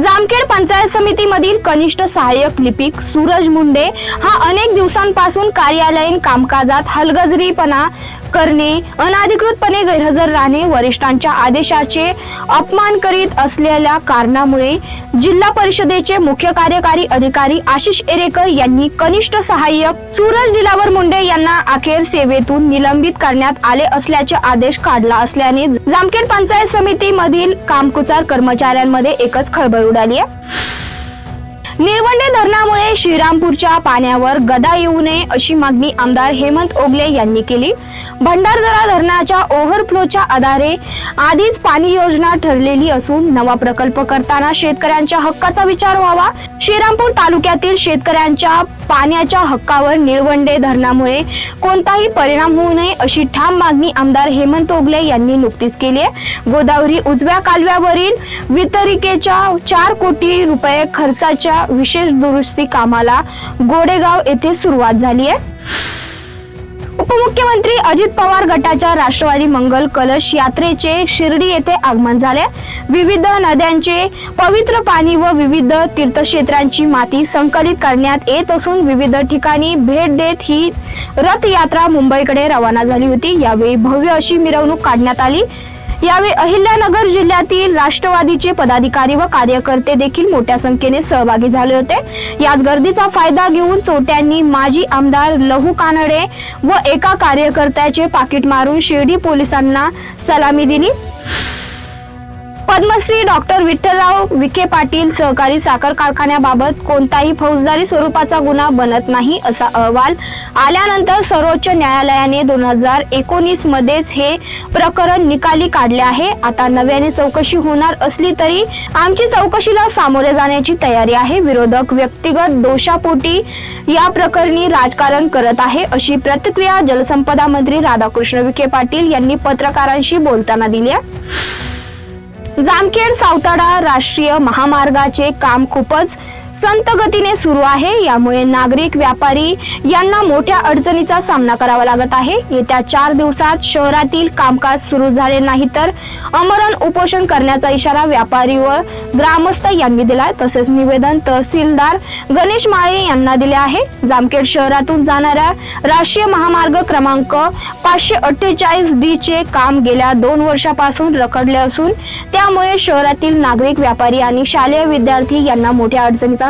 जामखेड पंचायत समितीमधील कनिष्ठ सहाय्यक लिपिक सूरज मुंडे हा अनेक दिवसांपासून कार्यालयीन कामकाजात हलगजरीपणा करणे अनाधिकृतपणे गैरहजर राहणे वरिष्ठांच्या आदेशाचे अपमान करीत असलेल्या कारणामुळे जिल्हा परिषदेचे मुख्य कार्यकारी अधिकारी आशिष एरेकर यांनी कनिष्ठ सहाय्यक सूरज दिलावर मुंडे यांना अखेर सेवेतून निलंबित करण्यात आले असल्याचे आदेश काढला असल्याने जामखेड पंचायत समितीमधील कामकुचार कर्मचाऱ्यांमध्ये एकच खळबळ उडाली आहे. निळवंडे धरणामुळे श्रीरामपूरच्या पाण्यावर गदा येऊ नये अशी मागणी आमदार हेमंत ओगले यांनी केली. भंडारदरा धरणाच्या ओव्हरफ्लोच्या आधारे आधीच पाणी योजना ठरलेली असून नवा प्रकल्प करताना शेतकऱ्यांच्या हक्काचा विचार व्हावा. श्रीरामपूर तालुक्यातील शेतकऱ्यांच्या पाण्याच्या हक्कावर निळवंडे धरणामुळे कोणताही परिणाम होऊ नये अशी ठाम मागणी आमदार हेमंत ओगले यांनी नुकतीच केली आहे. गोदावरी उजव्या कालव्यावरील वितरिकेच्या चार कोटी रुपये खर्चाच्या विशेष दुरुस्ती कामाला गोडेगाव येथे सुरुवात झाली आहे. उपमुख्यमंत्री अजित पवार गटाच्या राष्ट्रवादी मंगल कलश यात्रेचे शिर्डी येथे आगमन झाले. विविध नद्यांचे पवित्र पाणी व विविध तीर्थक्षेत्रांची माती संकलित करण्यात येत असून विविध ठिकाणी भेट देत ही रथयात्रा मुंबईकडे रवाना झाली होती. यावेळी भव्य अशी मिरवणूक काढण्यात आली. यावेळी अहिल्यानगर जिल्ह्यातील राष्ट्रवादीचे पदाधिकारी व कार्यकर्ते देखील मोठ्या संख्येने सहभागी झाले होते. याच गर्दीचा फायदा घेऊन चोट्यांनी माजी आमदार लहू कानडे व एका कार्यकर्त्याचे पाकिट मारून शिर्डी पोलिसांना सलामी दिली. पद्मश्री डॉक्टर विठ्ठलराव विखे पाटील सहकारी साखर कारखान्याबाबत कोणताही फौजदारी स्वरूपाचा गुन्हा बनत नाही असा अहवाल आल्यानंतर सर्वोच्च न्यायालयाने दोन हजार एकोणीस मध्येच हे प्रकरण निकाली काढले आहे. आता नव्याने चौकशी होणार असली तरी आमची चौकशीला सामोरे जाण्याची तयारी आहे. विरोधक व्यक्तिगत दोषापोटी या प्रकरणी राजकारण करत आहे अशी प्रतिक्रिया जलसंपदा मंत्री राधाकृष्ण विखे पाटील यांनी पत्रकारांशी बोलताना दिली आहे. जामखेड सावताडा राष्ट्रीय महामार्गाचे काम खूपच संत गतीने सुरू आहे. यामुळे नागरिक व्यापारी यांना मोठ्या अडचणीचा सामना करावा लागत आहे. येत्या चार दिवसात शहरातील कामकाज सुरू झाले नाही तर अमरण उपोषण करण्याचा इशारा व्यापारी व ग्रामस्थ यांनी दिलाय. तसेच निवेदन तहसीलदार गणेश माळे यांना दिले आहे. जामखेड शहरातून जाणाऱ्या राष्ट्रीय महामार्ग क्रमांक पाचशे अठ्ठेचाळीस डी चे काम गेल्या दोन वर्षापासून रखडले असून त्यामुळे शहरातील नागरिक व्यापारी आणि शालेय विद्यार्थी यांना मोठ्या अडचणीचा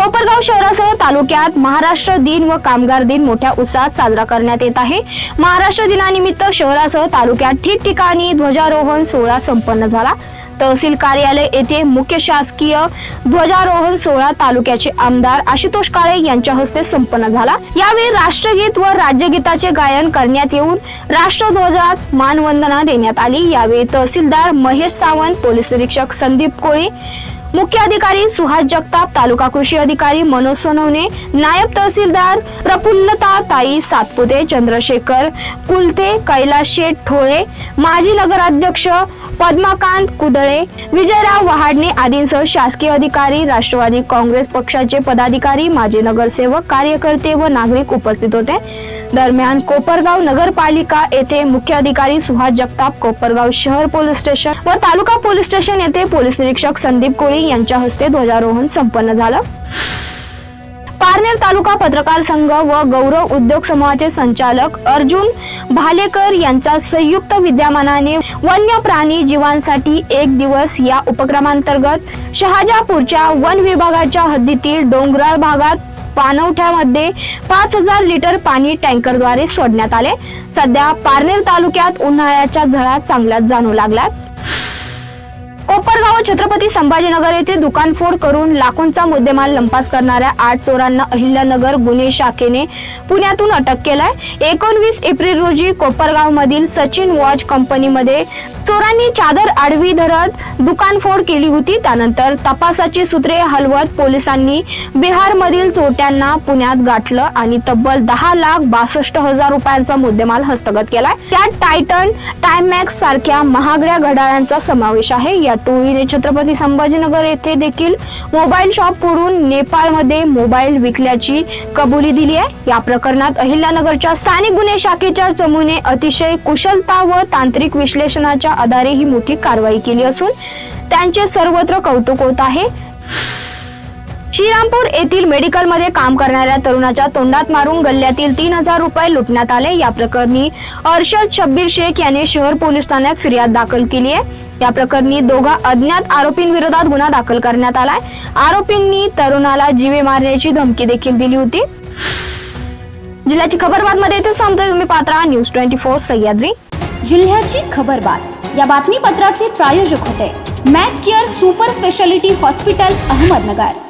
कोपरगाव शहरासह तालुक्यात महाराष्ट्र दिन व कामगार दिन मोठ्या उत्साहात साजरा करण्यात येत आहे. महाराष्ट्र दिनानिमित्त शहरासह तालुक्यात ठिकठिकाणी ध्वजारोहण सोहळा संपन्न झाला. तहसील कार्यालय येथे मुख्य शासकीय ध्वजारोहण सोहळा तालुक्याचे आमदार आशुतोष काळे यांच्या हस्ते संपन्न झाला. यावेळी राष्ट्रगीत व राज्यगीताचे गायन करण्यात येऊन राष्ट्रध्वजास मानवंदना देण्यात आली. यावेळी तहसीलदार महेश सावंत पोलीस निरीक्षक संदीप कोळी मुख्य अधिकारी सुहास जगताप तालुका कृषी अधिकारी मनोज सोनवणे नायब तहसीलदार प्रफुल्लता ताई सातपुते चंद्रशेखर कुलते कैलास शेठ ठोळे माजी नगराध्यक्ष पद्माकांत कुदळे विजयराव वहाडणे आदींसह शासकीय अधिकारी राष्ट्रवादी काँग्रेस पक्षाचे पदाधिकारी माजी नगरसेवक कार्यकर्ते व नागरिक उपस्थित होते. दरम्यान कोपरगाव नगरपालिका येथे मुख्य अधिकारी सुहास जगताप कोपरगाव शहर पोलीस स्टेशन व तालुका पोलीस स्टेशन येथे पोलीस निरीक्षक संदीप कोळी यांच्या हस्ते ध्वजारोहण संपन्न झालं. पारनेर तालुका पत्रकार संघ व गौरव उद्योग समूहाचे संचालक अर्जुन भालेकर यांच्या संयुक्त विद्यमानाने वन्य प्राणी जीवांसाठी एक दिवस या उपक्रमांतर्गत शहाजापूरच्या वन विभागाच्या हद्दीतील डोंगराळ भागात पानवठ्यामध्ये पाच हजार लिटर पाणी टँकरद्वारे सोडण्यात आले. सध्या पारनेर तालुक्यात उन्हाळ्याच्या झळा चांगल्याच जाणू लागल्यात. कोपरगाव छत्रपती संभाजीनगर येथे दुकानफोड करून लाखोंचा मुद्देमाल लंपास करणाऱ्या आठ चोरांना अहिल्यानगर गुन्हे शाखेने पुण्यातून अटक केलाय. एकोणवीस एप्रिल रोजी कोपरगाव मधील सचिन वॉच कंपनीमध्ये चोरांनी चादर आडवी धरत दुकानफोड केली होती. त्यानंतर तपासाची सूत्रे हलवत पोलिसांनी बिहार मधील चोरट्यांना पुण्यात गाठलं आणि तब्बल दहा लाख बासष्ट हजार रुपयांचा मुद्देमाल हस्तगत केलाय. त्यात टायटन टायमॅक्स सारख्या महागड्या घड्याळांचा समावेश आहे. या टोळीने छत्रपती संभाजीनगर येथे देखील मोबाईल शॉप फोडून नेपाळमध्ये मोबाईल विकल्याची कबुली दिली आहे. या प्रकरणात अहिल्यानगरच्या स्थानिक गुन्हे शाखेच्या चमूने अतिशय कुशलता व तांत्रिक विश्लेषणाच्या आधारे ही मोठी कारवाई केली असून त्यांचे सर्वत्र कौतुक होत आहे. श्रीरामपूर येथील मेडिकलमध्ये काम करणाऱ्या तरुणाच्या तोंडात मारून गल्ल्यातील तीन हजार रुपये लुटण्यात आले. या प्रकरणी अर्शद शब्बीर शेख याने शहर पोलीस ठाण्यात फिर्याद दाखल केली आहे. या प्रकरणी दोघा अज्ञात आरोपींविरोधात गुन्हा दाखल करण्यात आलाय. आरोपींनी तरुणाला जीवे मारण्याची धमकी देखील दिली होती. जिल्ह्याची खबरबात मध्ये इथे सांगतोय तुम्ही Patra. News twenty four Sahyadri. जिल्ह्याची खबरबात या बातमीपत्राचे प्रायोजक होते. Mac care super speciality hospital Ahmednagar.